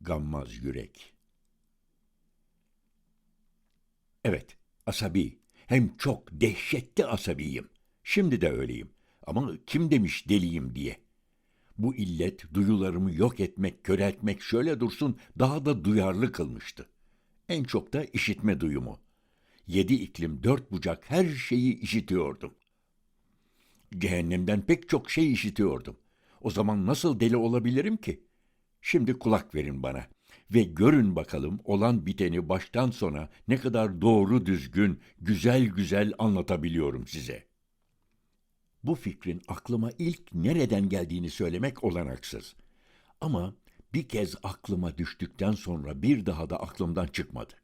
gammaz yürek. Evet, asabi. Hem çok dehşetli asabiyim. Şimdi de öyleyim. Ama kim demiş deliyim diye. Bu illet duyularımı yok etmek, köreltmek şöyle dursun daha da duyarlı kılmıştı. En çok da işitme duyumu. Yedi iklim dört bucak her şeyi işitiyordum. Cehennemden pek çok şey işitiyordum. O zaman nasıl deli olabilirim ki? Şimdi kulak verin bana ve görün bakalım olan biteni baştan sona ne kadar doğru düzgün, güzel güzel anlatabiliyorum size. Bu fikrin aklıma ilk nereden geldiğini söylemek olanaksız. Ama bir kez aklıma düştükten sonra bir daha da aklımdan çıkmadı.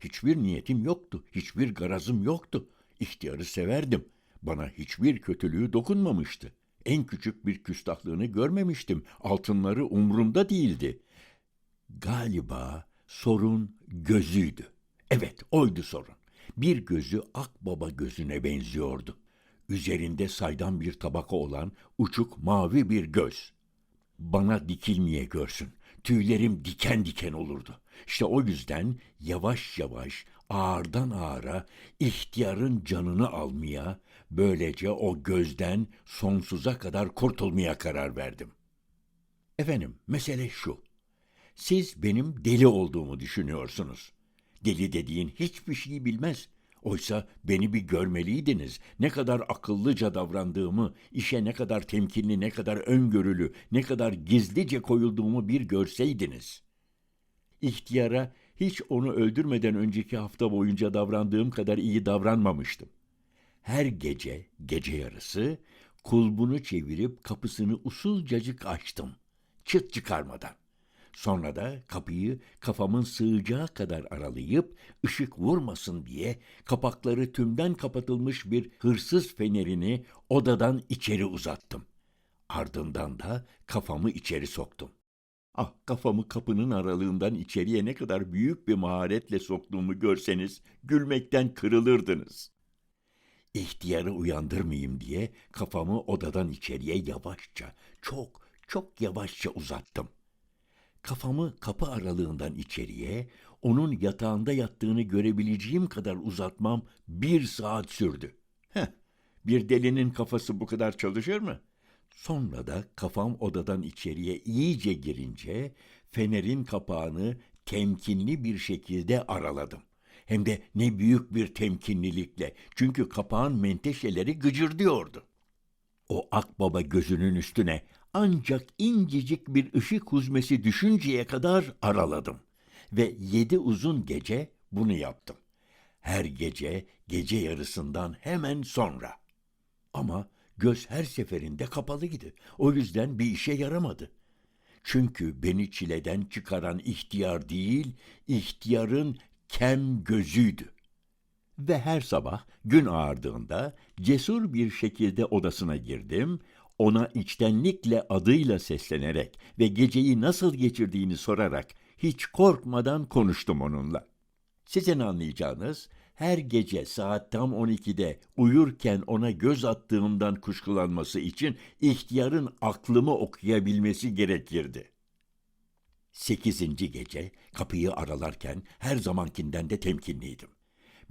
Hiçbir niyetim yoktu, hiçbir garazım yoktu. İhtiyarı severdim. Bana hiçbir kötülüğü dokunmamıştı. En küçük bir küstahlığını görmemiştim. Altınları umrumda değildi. Galiba sorun gözüydü. Evet, oydu sorun. Bir gözü akbaba gözüne benziyordu. Üzerinde saydam bir tabaka olan uçuk mavi bir göz. Bana dikilmeye görsün. Tüylerim diken diken olurdu. İşte o yüzden yavaş yavaş, ağırdan ağıra, ihtiyarın canını almaya, böylece o gözden sonsuza kadar kurtulmaya karar verdim. Efendim, mesele şu. Siz benim deli olduğumu düşünüyorsunuz. Deli dediğin hiçbir şeyi bilmez. Oysa beni bir görmeliydiniz. Ne kadar akıllıca davrandığımı, işe ne kadar temkinli, ne kadar öngörülü, ne kadar gizlice koyulduğumu bir görseydiniz. İhtiyara hiç onu öldürmeden önceki hafta boyunca davrandığım kadar iyi davranmamıştım. Her gece, gece yarısı, kulbunu çevirip kapısını usulcacık açtım. Çıt çıkarmadan. Sonra da kapıyı kafamın sığacağı kadar aralayıp ışık vurmasın diye kapakları tümden kapatılmış bir hırsız fenerini odadan içeri uzattım. Ardından da kafamı içeri soktum. Ah kafamı kapının aralığından içeriye ne kadar büyük bir maharetle soktuğumu görseniz gülmekten kırılırdınız. İhtiyarı uyandırmayayım diye kafamı odadan içeriye yavaşça, çok çok yavaşça uzattım. Kafamı kapı aralığından içeriye, onun yatağında yattığını görebileceğim kadar uzatmam bir saat sürdü. Heh, bir delinin kafası bu kadar çalışır mı? Sonra da kafam odadan içeriye iyice girince fenerin kapağını temkinli bir şekilde araladım. Hem de ne büyük bir temkinlilikle çünkü kapağın menteşeleri gıcırdıyordu. O akbaba gözünün üstüne ancak incecik bir ışık huzmesi düşünceye kadar araladım. Ve yedi uzun gece bunu yaptım. Her gece, gece yarısından hemen sonra. Ama göz her seferinde kapalıydı. O yüzden bir işe yaramadı. Çünkü beni çileden çıkaran ihtiyar değil, ihtiyarın kem gözüydü. Ve her sabah gün ağardığında cesur bir şekilde odasına girdim, ona içtenlikle adıyla seslenerek ve geceyi nasıl geçirdiğini sorarak hiç korkmadan konuştum onunla. Sizin anlayacağınız her gece saat tam 12'de uyurken ona göz attığımdan kuşkulanması için ihtiyarın aklımı okuyabilmesi gerekirdi. Sekizinci gece kapıyı aralarken her zamankinden de temkinliydim.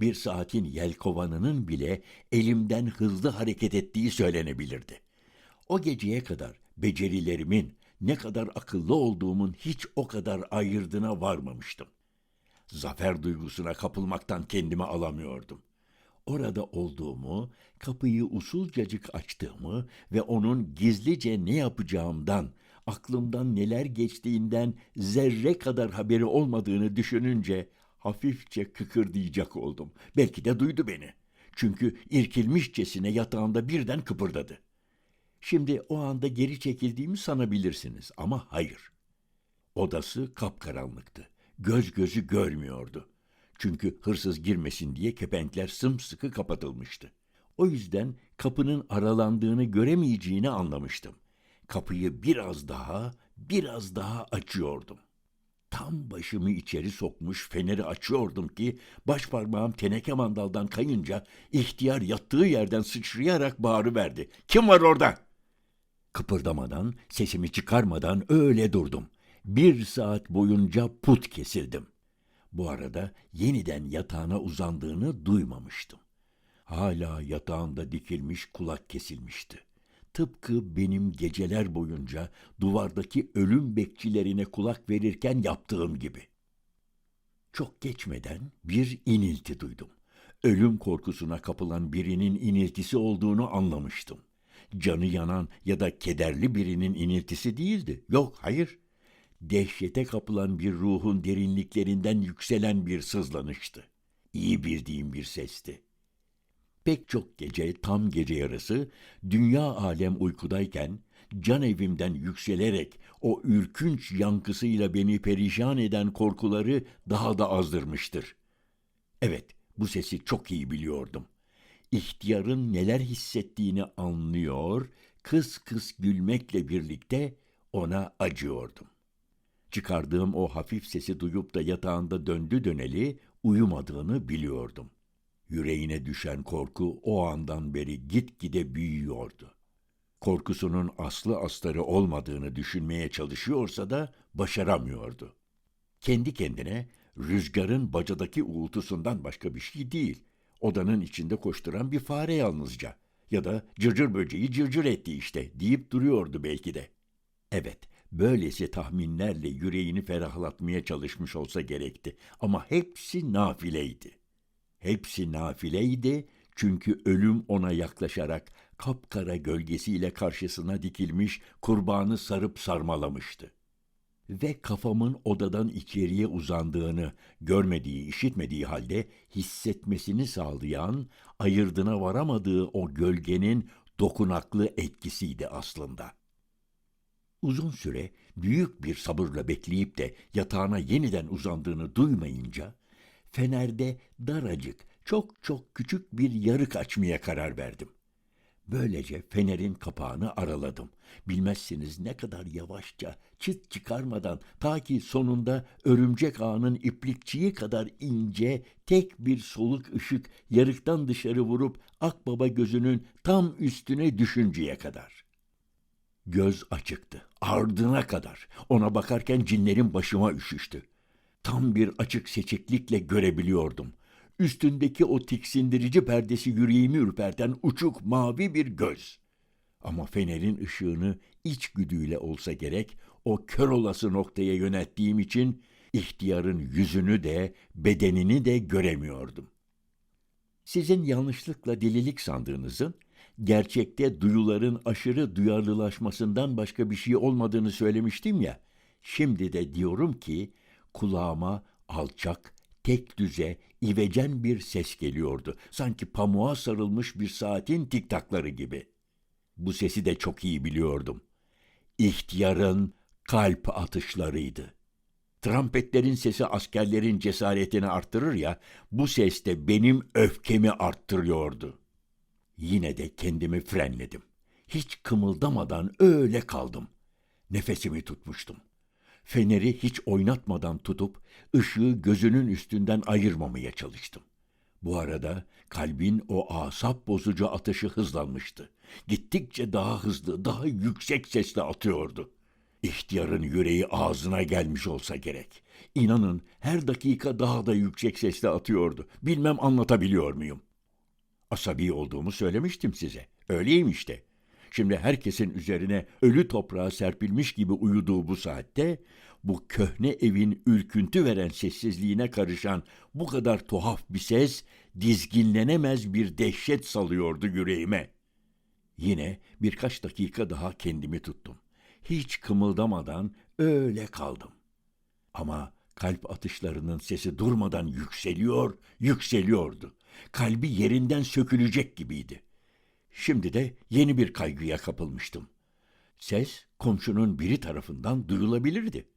Bir saatin yelkovanının bile elimden hızlı hareket ettiği söylenebilirdi. O geceye kadar becerilerimin ne kadar akıllı olduğumun hiç o kadar ayırdına varmamıştım. Zafer duygusuna kapılmaktan kendimi alamıyordum. Orada olduğumu, kapıyı usulcacık açtığımı ve onun gizlice ne yapacağımdan, aklımdan neler geçtiğinden zerre kadar haberi olmadığını düşününce hafifçe kıkırdayacak oldum. Belki de duydu beni. Çünkü irkilmişçesine yatağında birden kıpırdadı. Şimdi o anda geri çekildiğimi sanabilirsiniz ama hayır. Odası kapkaranlıktı. Göz gözü görmüyordu. Çünkü hırsız girmesin diye kepenkler sımsıkı kapatılmıştı. O yüzden kapının aralandığını göremeyeceğini anlamıştım. Kapıyı biraz daha, biraz daha açıyordum. Tam başımı içeri sokmuş feneri açıyordum ki baş parmağım teneke mandaldan kayınca ihtiyar yattığı yerden sıçrayarak bağırıverdi. Kim var orada? Kıpırdamadan, sesimi çıkarmadan öyle durdum. Bir saat boyunca put kesildim. Bu arada yeniden yatağına uzandığını duymamıştım. Hala yatağında dikilmiş kulak kesilmişti. Tıpkı benim geceler boyunca duvardaki ölüm bekçilerine kulak verirken yaptığım gibi. Çok geçmeden bir inilti duydum. Ölüm korkusuna kapılan birinin iniltisi olduğunu anlamıştım. Canı yanan ya da kederli birinin iniltisi değildi. Yok, hayır. Dehşete kapılan bir ruhun derinliklerinden yükselen bir sızlanıştı. İyi bildiğim bir sesti. Pek çok gece tam gece yarısı dünya alem uykudayken can evimden yükselerek o ürkünç yankısıyla beni perişan eden korkuları daha da azdırmıştır. Evet, bu sesi çok iyi biliyordum. İhtiyarın neler hissettiğini anlıyor, kıs kıs gülmekle birlikte ona acıyordum. Çıkardığım o hafif sesi duyup da yatağında döndü döneli uyumadığını biliyordum. Yüreğine düşen korku o andan beri gitgide büyüyordu. Korkusunun aslı astarı olmadığını düşünmeye çalışıyorsa da başaramıyordu. Kendi kendine rüzgarın bacadaki uğultusundan başka bir şey değil. Odanın içinde koşturan bir fare yalnızca. Ya da cırcır böceği cırcır etti işte deyip duruyordu belki de. Evet, böylesi tahminlerle yüreğini ferahlatmaya çalışmış olsa gerekti. Ama hepsi nafileydi. Hepsi nafileydi çünkü ölüm ona yaklaşarak kapkara gölgesiyle karşısına dikilmiş kurbanı sarıp sarmalamıştı. Ve kafamın odadan içeriye uzandığını görmediği, işitmediği halde hissetmesini sağlayan, ayırdına varamadığı o gölgenin dokunaklı etkisiydi aslında. Uzun süre büyük bir sabırla bekleyip de yatağına yeniden uzandığını duymayınca, fenerde daracık, çok çok küçük bir yarık açmaya karar verdim. Böylece fenerin kapağını araladım. Bilmezsiniz ne kadar yavaşça, çıt çıkarmadan ta ki sonunda örümcek ağının iplikçiği kadar ince, tek bir soluk ışık yarıktan dışarı vurup akbaba gözünün tam üstüne düşünceye kadar. Göz açıktı, ardına kadar. Ona bakarken cinlerin başıma üşüştü. Tam bir açık seçiklikle görebiliyordum. Üstündeki o tiksindirici perdesi yüreğimi ürperten uçuk mavi bir göz. Ama fenerin ışığını içgüdüyle olsa gerek o kör olası noktaya yönelttiğim için ihtiyarın yüzünü de bedenini de göremiyordum. Sizin yanlışlıkla delilik sandığınızın gerçekte duyuların aşırı duyarlılaşmasından başka bir şey olmadığını söylemiştim ya. Şimdi de diyorum ki kulağıma alçak, tek düze, ivecen bir ses geliyordu. Sanki pamuğa sarılmış bir saatin tiktakları gibi. Bu sesi de çok iyi biliyordum. İhtiyarın kalp atışlarıydı. Trampetlerin sesi askerlerin cesaretini arttırır ya, bu ses de benim öfkemi arttırıyordu. Yine de kendimi frenledim. Hiç kımıldamadan öyle kaldım. Nefesimi tutmuştum. Feneri hiç oynatmadan tutup ışığı gözünün üstünden ayırmamaya çalıştım. Bu arada kalbin o asap bozucu atışı hızlanmıştı. Gittikçe daha hızlı, daha yüksek sesle atıyordu. İhtiyarın yüreği ağzına gelmiş olsa gerek. İnanın her dakika daha da yüksek sesle atıyordu. Bilmem anlatabiliyor muyum? Asabi olduğumu söylemiştim size. Öyleyim işte. Şimdi herkesin üzerine ölü toprağa serpilmiş gibi uyuduğu bu saatte, bu köhne evin ürküntü veren sessizliğine karışan bu kadar tuhaf bir ses, dizginlenemez bir dehşet salıyordu yüreğime. Yine birkaç dakika daha kendimi tuttum. Hiç kımıldamadan öyle kaldım. Ama kalp atışlarının sesi durmadan yükseliyor, yükseliyordu. Kalbi yerinden sökülecek gibiydi. Şimdi de yeni bir kaygıya kapılmıştım. Ses komşunun biri tarafından duyulabilirdi.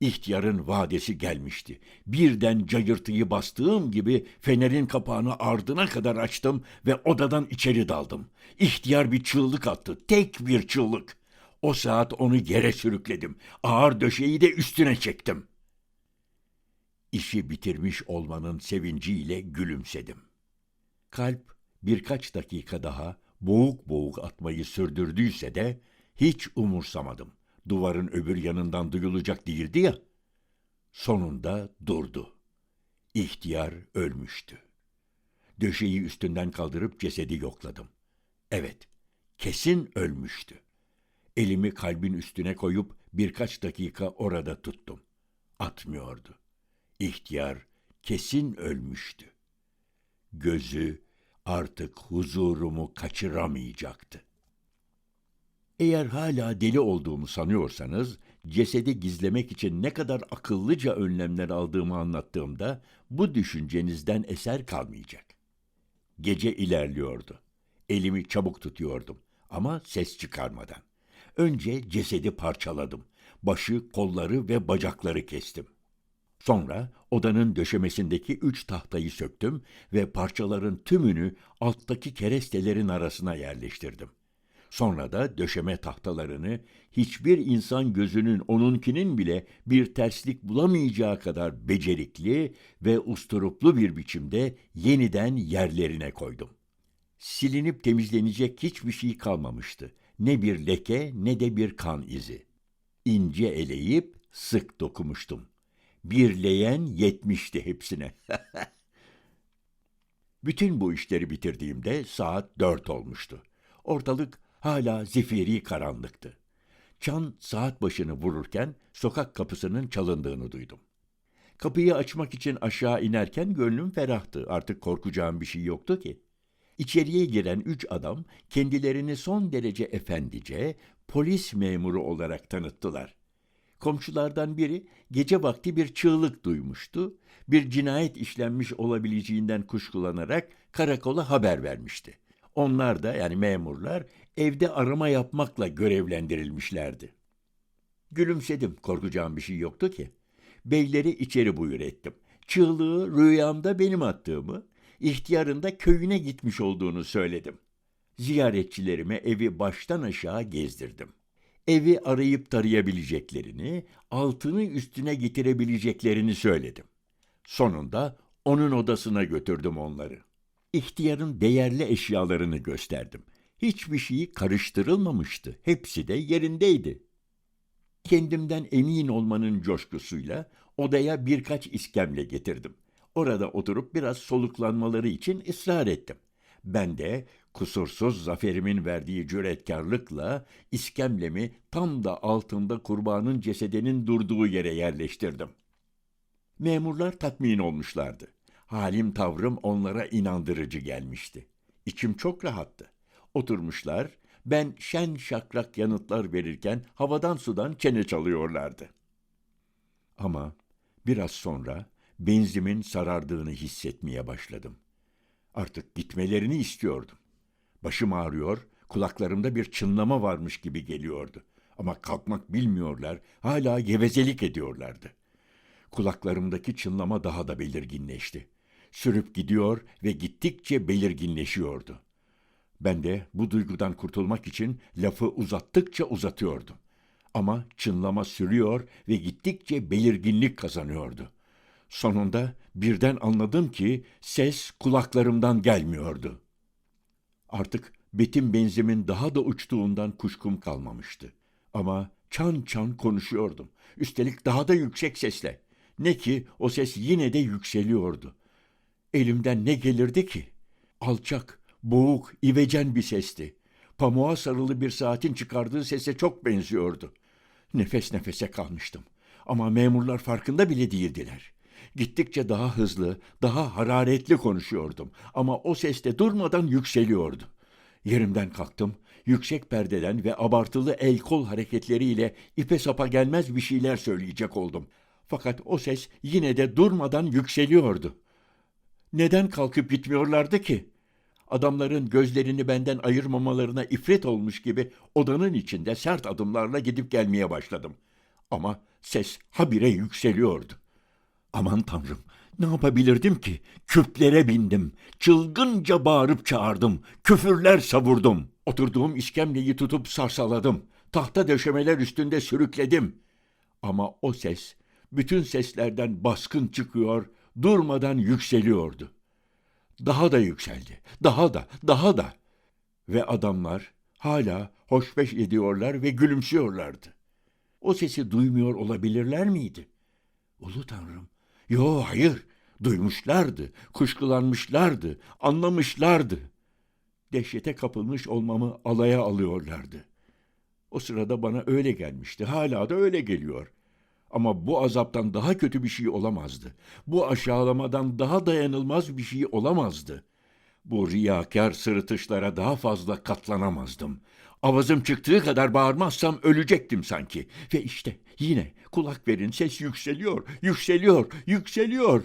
İhtiyarın vadesi gelmişti. Birden cayırtıyı bastığım gibi fenerin kapağını ardına kadar açtım ve odadan içeri daldım. İhtiyar bir çığlık attı, tek bir çığlık. O saat onu yere sürükledim. Ağır döşeyi de üstüne çektim. İşi bitirmiş olmanın sevinciyle gülümsedim. Kalp birkaç dakika daha boğuk boğuk atmayı sürdürdüyse de hiç umursamadım. duvarın öbür yanından duyulacak değildi ya. Sonunda durdu. İhtiyar ölmüştü. Döşeyi üstünden kaldırıp cesedi yokladım. Evet, kesin ölmüştü. Elimi kalbin üstüne koyup birkaç dakika orada tuttum. Atmıyordu. İhtiyar kesin ölmüştü. Gözü artık huzurumu kaçıramayacaktı. Eğer hala deli olduğumu sanıyorsanız, cesedi gizlemek için ne kadar akıllıca önlemler aldığımı anlattığımda bu düşüncenizden eser kalmayacak. Gece ilerliyordu. Elimi çabuk tutuyordum ama ses çıkarmadan. Önce cesedi parçaladım. Başı, kolları ve bacakları kestim. Sonra odanın döşemesindeki üç tahtayı söktüm ve parçaların tümünü alttaki kerestelerin arasına yerleştirdim. Sonra da döşeme tahtalarını hiçbir insan gözünün onunkinin bile bir terslik bulamayacağı kadar becerikli ve usturuplu bir biçimde yeniden yerlerine koydum. Silinip temizlenecek hiçbir şey kalmamıştı. Ne bir leke ne de bir kan izi. İnce eleyip sık dokumuştum. Bir leğen yetmişti hepsine. Bütün bu işleri bitirdiğimde saat dört olmuştu. Ortalık hala zifiri karanlıktı. Çan saat başını vururken sokak kapısının çalındığını duydum. Kapıyı açmak için aşağı inerken gönlüm ferahtı. Artık korkacağım bir şey yoktu ki. İçeriye giren üç adam kendilerini son derece efendice polis memuru olarak tanıttılar. Komşulardan biri gece vakti bir çığlık duymuştu. Bir cinayet işlenmiş olabileceğinden kuşkulanarak karakola haber vermişti. Onlar da yani memurlar evde arama yapmakla görevlendirilmişlerdi. Gülümsedim, korkacağım bir şey yoktu ki. Beyleri içeri buyur ettim. Çığlığı rüyamda benim attığımı, ihtiyarın da köyüne gitmiş olduğunu söyledim. Ziyaretçilerime evi baştan aşağı gezdirdim. Evi arayıp tarayabileceklerini, altını üstüne getirebileceklerini söyledim. Sonunda onun odasına götürdüm onları. İhtiyarın değerli eşyalarını gösterdim. Hiçbir şeyi karıştırılmamıştı. Hepsi de yerindeydi. Kendimden emin olmanın coşkusuyla odaya birkaç iskemle getirdim. Orada oturup biraz soluklanmaları için ısrar ettim. Ben de kusursuz zaferimin verdiği cüretkarlıkla iskemlemi tam da altında kurbanın cesedinin durduğu yere yerleştirdim. Memurlar tatmin olmuşlardı. Halim tavrım onlara inandırıcı gelmişti. İçim çok rahattı. Oturmuşlar, ben şen şakrak yanıtlar verirken havadan sudan çene çalıyorlardı. Ama biraz sonra benzimin sarardığını hissetmeye başladım. Artık gitmelerini istiyordum. Başım ağrıyor, kulaklarımda bir çınlama varmış gibi geliyordu. Ama kalkmak bilmiyorlar, hala gevezelik ediyorlardı. Kulaklarımdaki çınlama daha da belirginleşti. Sürüp gidiyor ve gittikçe belirginleşiyordu. Ben de bu duygudan kurtulmak için lafı uzattıkça uzatıyordum. Ama çınlama sürüyor ve gittikçe belirginlik kazanıyordu. Sonunda birden anladım ki ses kulaklarımdan gelmiyordu. Artık betim benzimin daha da uçtuğundan kuşkum kalmamıştı. Ama çan çan konuşuyordum. Üstelik daha da yüksek sesle. Ne ki o ses yine de yükseliyordu. Elimden ne gelirdi ki? Alçak, boğuk, ivecen bir sesti. Pamuğa sarılı bir saatin çıkardığı sese çok benziyordu. Nefes nefese kalmıştım. Ama memurlar farkında bile değildiler. Gittikçe daha hızlı, daha hararetli konuşuyordum. Ama o ses de durmadan yükseliyordu. Yerimden kalktım, yüksek perdeden ve abartılı el kol hareketleriyle ipe sapa gelmez bir şeyler söyleyecek oldum. Fakat o ses yine de durmadan yükseliyordu. Neden kalkıp gitmiyorlardı ki? Adamların gözlerini benden ayırmamalarına ifrit olmuş gibi odanın içinde sert adımlarla gidip gelmeye başladım. Ama ses habire yükseliyordu. Aman tanrım, ne yapabilirdim ki? Küplere bindim, çılgınca bağırıp çağırdım, küfürler savurdum. Oturduğum iskemleyi tutup sarsaladım, tahta döşemeler üstünde sürükledim. Ama o ses, bütün seslerden baskın çıkıyor, durmadan yükseliyordu. Daha da yükseldi, daha da, daha da. Ve adamlar hala hoşbeş ediyorlar ve gülümsüyorlardı. O sesi duymuyor olabilirler miydi? Ulu Tanrım. Yo hayır. Duymuşlardı, kuşkulanmışlardı, anlamışlardı. Dehşete kapılmış olmamı alaya alıyorlardı. O sırada bana öyle gelmişti. Hala da öyle geliyor. Ama bu azaptan daha kötü bir şey olamazdı. Bu aşağılamadan daha dayanılmaz bir şey olamazdı. Bu riyakar sırıtışlara daha fazla katlanamazdım. Avazım çıktığı kadar bağırmazsam ölecektim sanki. Ve işte yine kulak verin ses yükseliyor, yükseliyor, yükseliyor.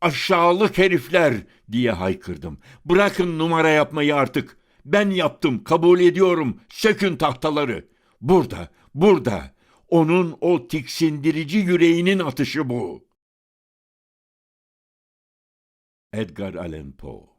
Aşağılık herifler diye haykırdım. Bırakın numara yapmayı artık. Ben yaptım, kabul ediyorum. Sökün tahtaları. Burada, burada. Onun o tiksindirici yüreğinin atışı bu. Edgar Allan Poe